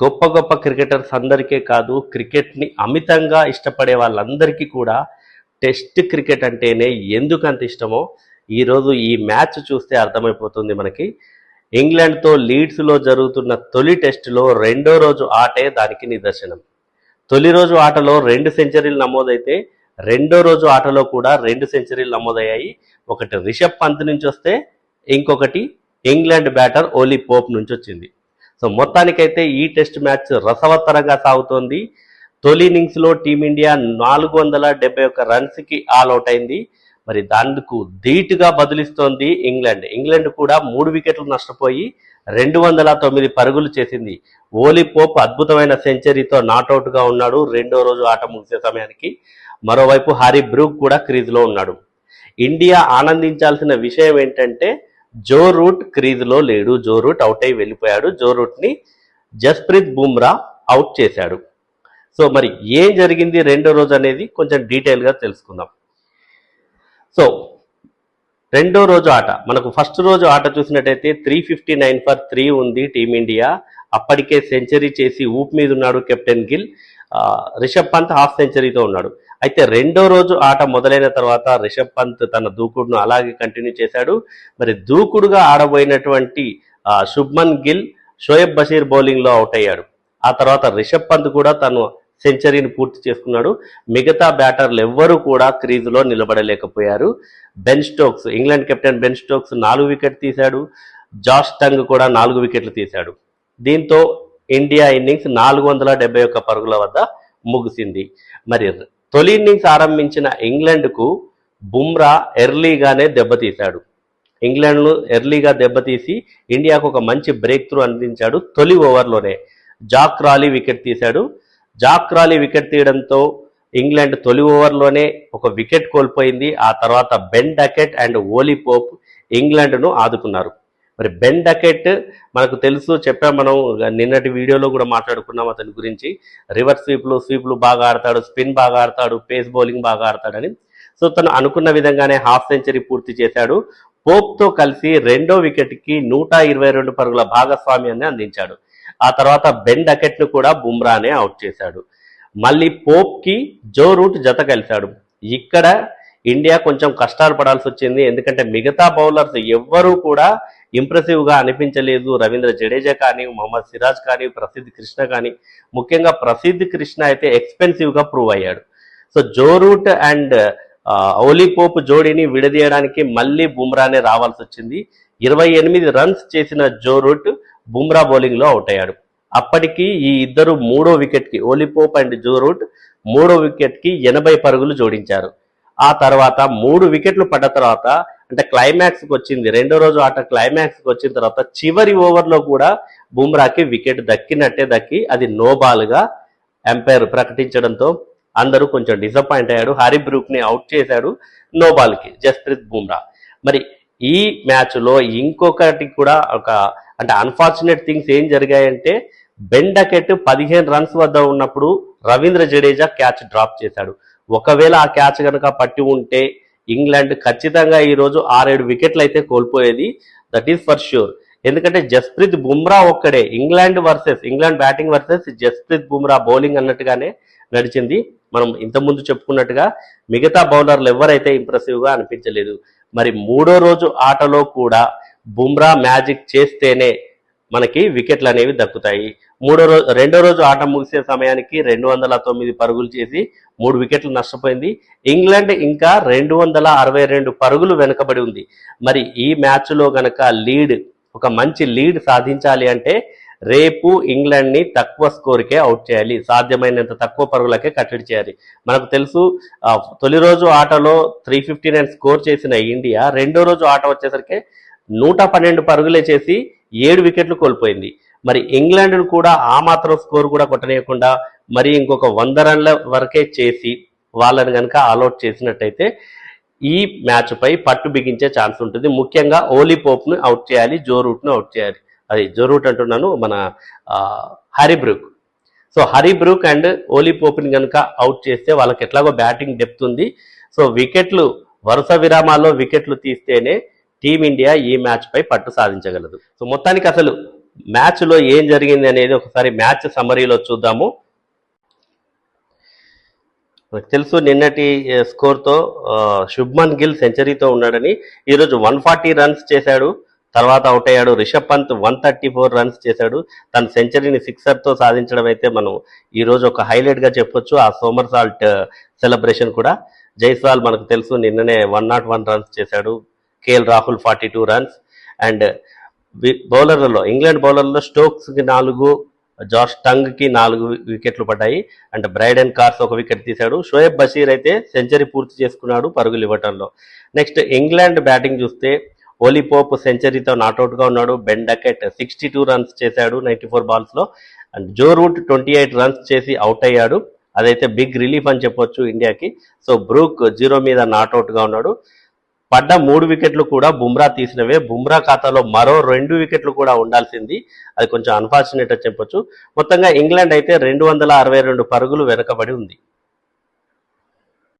గొప్ప గొప్ప క్రికెటర్స్ అందరికీ కాదు క్రికెట్ని అమితంగా ఇష్టపడే వాళ్ళందరికీ కూడా టెస్ట్ క్రికెట్ అంటేనే ఎందుకు అంత ఇష్టమో ఈరోజు ఈ మ్యాచ్ చూస్తే అర్థమైపోతుంది మనకి. ఇంగ్లాండ్తో లీడ్స్లో జరుగుతున్న తొలి టెస్టులో రెండో రోజు ఆటే దానికి నిదర్శనం. తొలి రోజు ఆటలో రెండు సెంచరీలు నమోదైతే రెండో రోజు ఆటలో కూడా రెండు సెంచరీలు నమోదయ్యాయి. ఒకటి రిషబ్ పంత్ నుంచి వస్తే ఇంకొకటి ఇంగ్లాండ్ బ్యాటర్ ఓలీ పోప్ నుంచి వచ్చింది. సో మొత్తానికైతే ఈ టెస్ట్ మ్యాచ్ రసవత్తరంగా సాగుతోంది. తొలి ఇన్నింగ్స్లో టీమిండియా నాలుగు వందల డెబ్బై ఒక్క రన్స్కి ఆల్అవుట్ అయింది. మరి దానికి ధీటుగా బదులిస్తోంది ఇంగ్లాండ్. ఇంగ్లాండ్ కూడా మూడు వికెట్లు నష్టపోయి రెండు వందల తొమ్మిది పరుగులు చేసింది. ఓలీ పోప్ అద్భుతమైన సెంచరీతో నాట్అవుట్గా ఉన్నాడు రెండో రోజు ఆట ముగిసే సమయానికి. మరోవైపు హారీ బ్రూక్ కూడా క్రీజ్లో ఉన్నాడు. ఇండియా ఆనందించాల్సిన విషయం ఏంటంటే జో రూట్ క్రీజ్లో లేడు జో రూట్ అవుట్ అయి వెళ్ళిపోయాడు జో రూట్ని జస్ప్రీత్ బుమ్రా అవుట్ చేశాడు. సో మరి ఏం జరిగింది రెండో రోజు అనేది కొంచెం డీటెయిల్గా తెలుసుకుందాం. సో రెండో రోజు ఆట మనకు ఫస్ట్ రోజు ఆట చూసినట్టయితే three fifty nine for three ఉంది టీమిండియా. అప్పటికే సెంచరీ చేసి ఊపు మీద ఉన్నాడు కెప్టెన్ గిల్. రిషబ్ పంత్ హాఫ్ సెంచరీతో ఉన్నాడు. అయితే రెండో రోజు ఆట మొదలైన తర్వాత రిషబ్ పంత్ తన దూకుడును అలాగే కంటిన్యూ చేశాడు. మరి దూకుడుగా ఆడబోయినటువంటి శుభ్మన్ గిల్ షోయబ్ బషీర్ బౌలింగ్లో అవుట్ అయ్యాడు. ఆ తర్వాత రిషబ్ పంత్ కూడా తను సెంచరీని పూర్తి చేసుకున్నాడు. మిగతా బ్యాటర్లు ఎవ్వరూ కూడా క్రీజులో నిలబడలేకపోయారు. Ben Stokes England captain Ben Stokes నాలుగు వికెట్ తీశాడు. జాష్ టంగ్ కూడా నాలుగు వికెట్లు తీశాడు. దీంతో ఇండియా ఇన్నింగ్స్ నాలుగు వందల డెబ్బై ఒక్క పరుగుల వద్ద ముగిసింది. మరి తొలి ఇన్నింగ్స్ ఆరంభించిన ఇంగ్లాండ్కు బుమ్రా ఎర్లీగానే దెబ్బతీశాడు. ఇంగ్లాండ్ను ఎర్లీగా దెబ్బతీసి ఇండియాకు ఒక మంచి బ్రేక్ త్రూ అందించాడు తొలి ఓవర్లోనే. జాక్ రాలీ వికెట్ తీశాడు. జాక్ రాలీ వికెట్ తీయడంతో ఇంగ్లాండ్ తొలి ఓవర్లోనే ఒక వికెట్ కోల్పోయింది. ఆ తర్వాత Ben Duckett and Ollie Pope ఇంగ్లాండ్ను ఆదుకున్నారు. మరి బెన్ డకెట్ మనకు తెలుసు చెప్పాం మనం నిన్నటి వీడియోలో కూడా మాట్లాడుకున్నాం అతని గురించి. రివర్స్ స్వీప్లు స్వీప్లు బాగా ఆడతాడు స్పిన్ బాగా ఆడతాడు పేస్ బౌలింగ్ బాగా ఆడతాడని. సో తను అనుకున్న విధంగానే హాఫ్ సెంచరీ పూర్తి చేశాడు. పోప్తో కలిసి రెండో వికెట్కి నూట ఇరవై రెండు పరుగుల భాగస్వామ్యాన్ని అందించాడు. ఆ తర్వాత బెన్ డకెట్ను కూడా బుమ్రానే అవుట్ చేశాడు. మళ్ళీ పోప్కి జో రూట్ జత కలిశాడు. ఇక్కడ ఇండియా కొంచెం కష్టాలు పడాల్సి వచ్చింది. ఎందుకంటే మిగతా బౌలర్స్ ఎవ్వరూ కూడా ఇంప్రెసివ్గా అనిపించలేదు. రవీంద్ర జడేజా కానీ మొహమ్మద్ సిరాజ్ కానీ ప్రసిద్ధ్ కృష్ణ కానీ ముఖ్యంగా ప్రసిద్ధ్ కృష్ణ అయితే ఎక్స్పెన్సివ్గా ప్రూవ్ అయ్యాడు. So Joe Root and Ollie Pope జోడీని విడదీయడానికి మళ్ళీ బుమ్రానే రావాల్సి వచ్చింది. ఇరవై ఎనిమిది రన్స్ చేసిన జో రూట్ బుమ్రా బౌలింగ్లో అవుట్ అయ్యాడు. అప్పటికి ఈ ఇద్దరు మూడో వికెట్కి ఓలిపోప్ అండ్ జో రూట్ మూడో వికెట్కి ఎనభై పరుగులు జోడించారు. ఆ తర్వాత మూడు వికెట్లు పడ్డ తర్వాత అంటే క్లైమాక్స్కి వచ్చింది. రెండో రోజు ఆట క్లైమాక్స్కి వచ్చిన తర్వాత చివరి ఓవర్లో కూడా బుమ్రాకి వికెట్ దక్కినట్టే దక్కి అది నోబాల్గా ఎంపైర్ ప్రకటించడంతో అందరూ కొంచెం డిసప్పాయింట్ అయ్యాడు హరి ని అవుట్ చేశాడు నోబాల్కి కి. జస్ప్రీత్ బుమ్రా మరి ఈ మ్యాచ్లో ఇంకొకటి కూడా ఒక అంటే అన్ఫార్చునేట్ థింగ్స్ ఏం జరిగాయంటే బెండకెట్ పదిహేను రన్స్ వద్ద ఉన్నప్పుడు రవీంద్ర జడేజా క్యాచ్ డ్రాప్ చేశాడు. ఒకవేళ ఆ క్యాచ్ కనుక పట్టి ఉంటే ఇంగ్లాండ్ ఖచ్చితంగా ఈరోజు ఆరేడు వికెట్లు అయితే కోల్పోయేది. దట్ ఈస్ ఫర్ ష్యూర్ ఎందుకంటే జస్ప్రీత్ బుమ్రా ఒక్కడే England versus England batting versus Jasprit Bumrah bowling అన్నట్టుగానే నడిచింది. మనం ఇంతకుముందు చెప్పుకున్నట్టుగా మిగతా బౌలర్లు ఎవరైతే ఇంప్రెసివ్గా అనిపించలేదు. మరి మూడో రోజు ఆటలో కూడా బుమ్రా మ్యాజిక్ చేస్తేనే మనకి వికెట్లు అనేవి దక్కుతాయి. మూడో రోజు రెండో రోజు ఆట ముగిసే సమయానికి రెండు వందల తొమ్మిది పరుగులు చేసి మూడు వికెట్లు నష్టపోయింది. ఇంగ్లాండ్ ఇంకా రెండు వందల అరవై రెండు పరుగులు వెనుకబడి ఉంది. మరి ఈ మ్యాచ్లో గనక లీడ్ ఒక మంచి లీడ్ సాధించాలి అంటే రేపు ఇంగ్లాండ్ని తక్కువ స్కోర్కే అవుట్ చేయాలి. సాధ్యమైనంత తక్కువ పరుగులకే కట్టడి చేయాలి. మనకు తెలుసు తొలి రోజు ఆటలో త్రీ ఫిఫ్టీ నైన్ స్కోర్ చేసిన ఇండియా రెండో రోజు ఆట వచ్చేసరికి నూట పన్నెండు పరుగులే చేసి ఏడు వికెట్లు కోల్పోయింది. మరి ఇంగ్లాండ్ కూడా ఆ మాత్రం స్కోర్ కూడా కొట్టనీయకుండా మరి ఇంకొక వంద రన్ల వరకే చేసి వాళ్ళని కనుక ఆల్అౌట్ చేసినట్టయితే ఈ మ్యాచ్పై పట్టు బిగించే ఛాన్స్ ఉంటుంది. ముఖ్యంగా ఓలీ పోప్ను అవుట్ చేయాలి జో రూట్ను అవుట్ చేయాలి. అది జో రూట్ అంటున్నాను మన Harry Brook Harry Brook. So Harry Brook and Ollie పోప్ని కనుక అవుట్ చేస్తే వాళ్ళకి ఎట్లాగో బ్యాటింగ్ డెప్త్ ఉంది. సో వికెట్లు వరుస విరామాల్లో వికెట్లు తీస్తేనే టీమిండియా ఈ మ్యాచ్పై పట్టు సాధించగలదు. సో మొత్తానికి అసలు మ్యాచ్లో ఏం జరిగింది అనేది ఒకసారి మ్యాచ్ సమరీలో చూద్దాము. తెలుసు నిన్నటి స్కోర్తో శుభ్మన్ గిల్ సెంచరీతో ఉన్నాడని ఈరోజు వన్ ఫార్టీ రన్స్ చేశాడు. తర్వాత అవుట్ అయ్యాడు Rishabh Pant one thirty four runs చేశాడు. తన సెంచరీని సిక్సర్తో సాధించడం అయితే మనం ఈరోజు ఒక హైలైట్గా చెప్పొచ్చు. ఆ సోమర్ సాల్ట్ సెలబ్రేషన్ కూడా. జైస్వాల్ మనకు తెలుసు నిన్ననే వన్ నాట్ వన్ రన్స్ చేశాడు. KL Rahul forty two runs. And బౌలర్లలో ఇంగ్లాండ్ బౌలర్లలో స్టోక్స్కి నాలుగు జార్జ్ టంగ్కి నాలుగు వికెట్లు పడ్డాయి. అండ్ బ్రైడెన్ కార్స్ ఒక వికెట్ తీశాడు. షోయబ్ బషీర్ అయితే సెంచరీ పూర్తి చేసుకున్నాడు పరుగులు ఇవ్వటంలో. నెక్స్ట్ ఇంగ్లాండ్ బ్యాటింగ్ చూస్తే ఓలీ పోప్ సెంచరీతో నాట్అవుట్గా ఉన్నాడు. Ben Duckett sixty two runs చేశాడు ninety four బాల్స్లో. And Joe Root twenty eight runs చేసి అవుట్ అయ్యాడు. అదైతే బిగ్ రిలీఫ్ అని చెప్పొచ్చు ఇండియాకి. సో బ్రూక్ జీరో మీద నాట్అవుట్గా ఉన్నాడు. పడ్డ మూడు వికెట్లు కూడా బుమ్రా తీసినవే. బుమ్రా ఖాతాలో మరో రెండు వికెట్లు కూడా ఉండాల్సింది. అది కొంచెం అన్ఫార్చునేట్ అని చెప్పొచ్చు. మొత్తంగా ఇంగ్లాండ్ అయితే రెండు వందల అరవై రెండు పరుగులు వెనకబడి ఉంది.